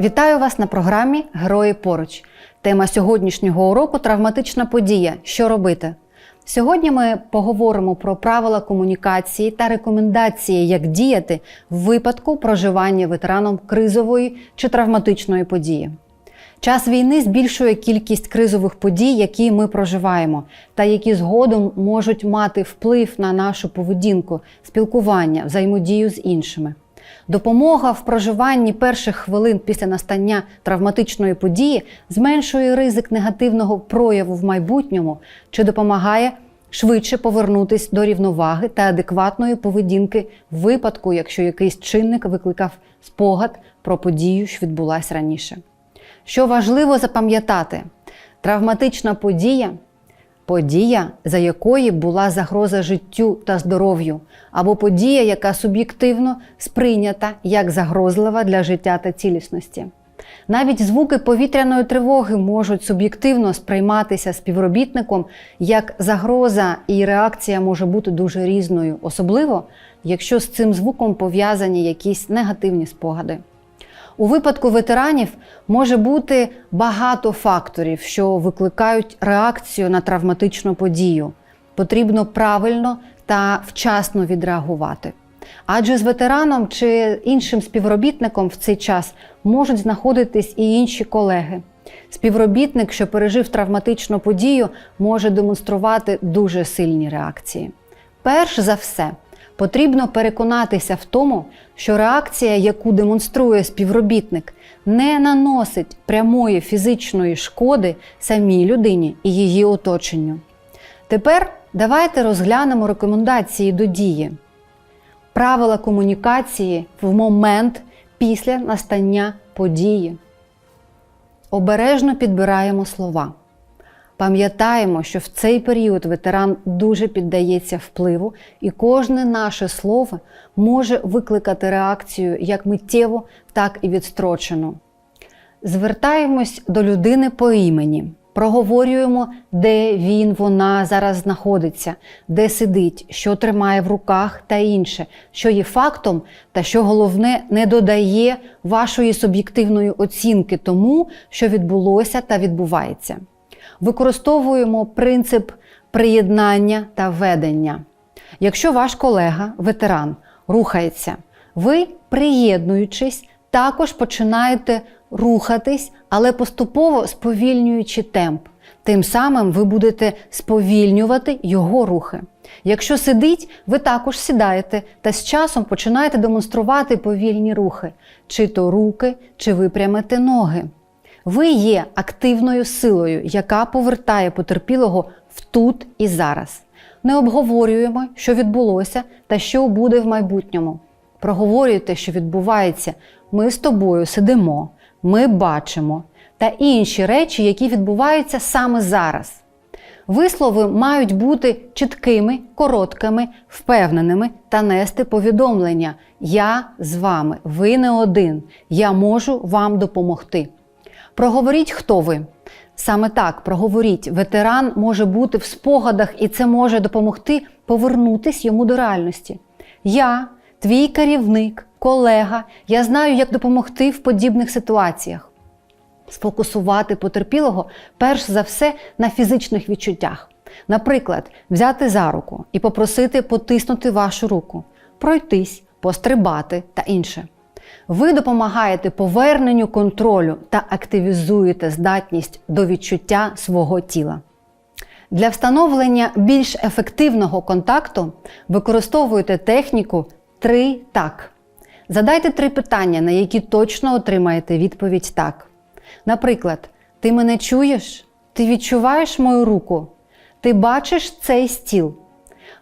Вітаю вас на програмі Герої поруч. Тема сьогоднішнього уроку травматична подія. Що робити? Сьогодні ми поговоримо про правила комунікації та рекомендації, як діяти в випадку проживання ветераном кризової чи травматичної події. Час війни збільшує кількість кризових подій, які ми проживаємо, та які згодом можуть мати вплив на нашу поведінку, спілкування, взаємодію з іншими. Допомога в проживанні перших хвилин після настання травматичної події зменшує ризик негативного прояву в майбутньому чи допомагає швидше повернутись до рівноваги та адекватної поведінки в випадку, якщо якийсь чинник викликав спогад про подію, що відбулася раніше. Що важливо запам'ятати, травматична подія подія, за якої була загроза життю та здоров'ю, або подія, яка суб'єктивно сприйнята як загрозлива для життя та цілісності. Навіть звуки повітряної тривоги можуть суб'єктивно сприйматися співробітником як загроза, і реакція може бути дуже різною, особливо якщо з цим звуком пов'язані якісь негативні спогади. У випадку ветеранів може бути багато факторів, що викликають реакцію на травматичну подію. Потрібно правильно та вчасно відреагувати. Адже з ветераном чи іншим співробітником в цей час можуть знаходитись і інші колеги. Співробітник, що пережив травматичну подію, може демонструвати дуже сильні реакції. Перш за все, Потрібно переконатися в тому, що реакція, яку демонструє співробітник, не наносить прямої фізичної шкоди самій людині і її оточенню. Тепер давайте розглянемо рекомендації до дії. Правила комунікації в момент після настання події. Обережно підбираємо слова. Пам'ятаємо, що в цей період ветеран дуже піддається впливу, і кожне наше слово може викликати реакцію як миттєву, так і відстрочену. Звертаємось до людини по імені, проговорюємо, де він, вона зараз знаходиться, де сидить, що тримає в руках та інше, що є фактом, та що головне не додає вашої суб'єктивної оцінки тому, що відбулося та відбувається використовуємо принцип приєднання та ведення. Якщо ваш колега, ветеран, рухається, ви, приєднуючись, також починаєте рухатись, але поступово сповільнюючи темп. Тим самим ви будете сповільнювати його рухи. Якщо сидить, ви також сідаєте та з часом починаєте демонструвати повільні рухи, чи то руки, чи випрямити ноги. Ви є активною силою, яка повертає потерпілого в тут і зараз. Не обговорюємо, що відбулося та що буде в майбутньому. Проговорюйте, що відбувається. Ми з тобою сидимо, ми бачимо та інші речі, які відбуваються саме зараз. Вислови мають бути чіткими, короткими, впевненими та нести повідомлення: Я з вами, ви не один, я можу вам допомогти. Проговоріть, хто ви. Саме так, проговоріть. Ветеран може бути в спогадах, і це може допомогти повернутись йому до реальності. Я, твій керівник, колега, я знаю, як допомогти в подібних ситуаціях. Сфокусувати потерпілого перш за все на фізичних відчуттях. Наприклад, взяти за руку і попросити потиснути вашу руку, пройтись, пострибати та інше. Ви допомагаєте поверненню контролю та активізуєте здатність до відчуття свого тіла. Для встановлення більш ефективного контакту використовуйте техніку 3 так. Задайте три питання, на які точно отримаєте відповідь так. Наприклад, ти мене чуєш? Ти відчуваєш мою руку? Ти бачиш цей стіл?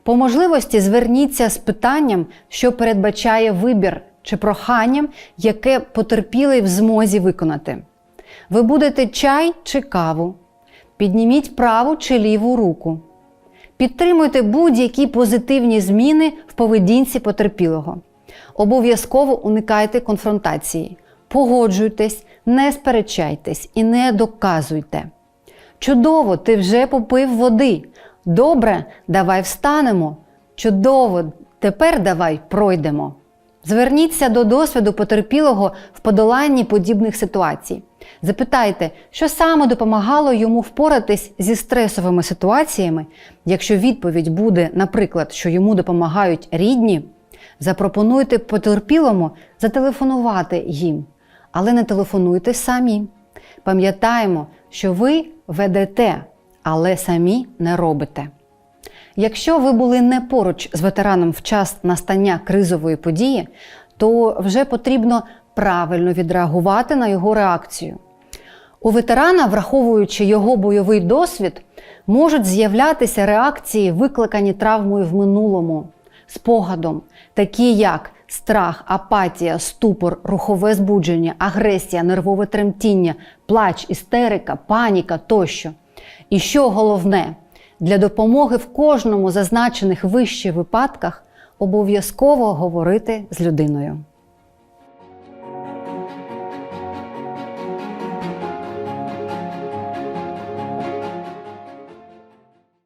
По можливості зверніться з питанням, що передбачає вибір чи проханням, яке потерпілий в змозі виконати. Ви будете чай чи каву. Підніміть праву чи ліву руку. Підтримуйте будь-які позитивні зміни в поведінці потерпілого. Обов'язково уникайте конфронтації. Погоджуйтесь, не сперечайтесь і не доказуйте. Чудово, ти вже попив води. Добре, давай встанемо. Чудово, тепер давай пройдемо. Зверніться до досвіду потерпілого в подоланні подібних ситуацій. Запитайте, що саме допомагало йому впоратись зі стресовими ситуаціями. Якщо відповідь буде, наприклад, що йому допомагають рідні, запропонуйте потерпілому зателефонувати їм, але не телефонуйте самі. Пам'ятаємо, що ви ведете, але самі не робите. Якщо ви були не поруч з ветераном в час настання кризової події, то вже потрібно правильно відреагувати на його реакцію. У ветерана, враховуючи його бойовий досвід, можуть з'являтися реакції, викликані травмою в минулому, спогадом, такі як страх, апатія, ступор, рухове збудження, агресія, нервове тремтіння, плач, істерика, паніка тощо. І що головне, для допомоги в кожному зазначених вище випадках обов'язково говорити з людиною.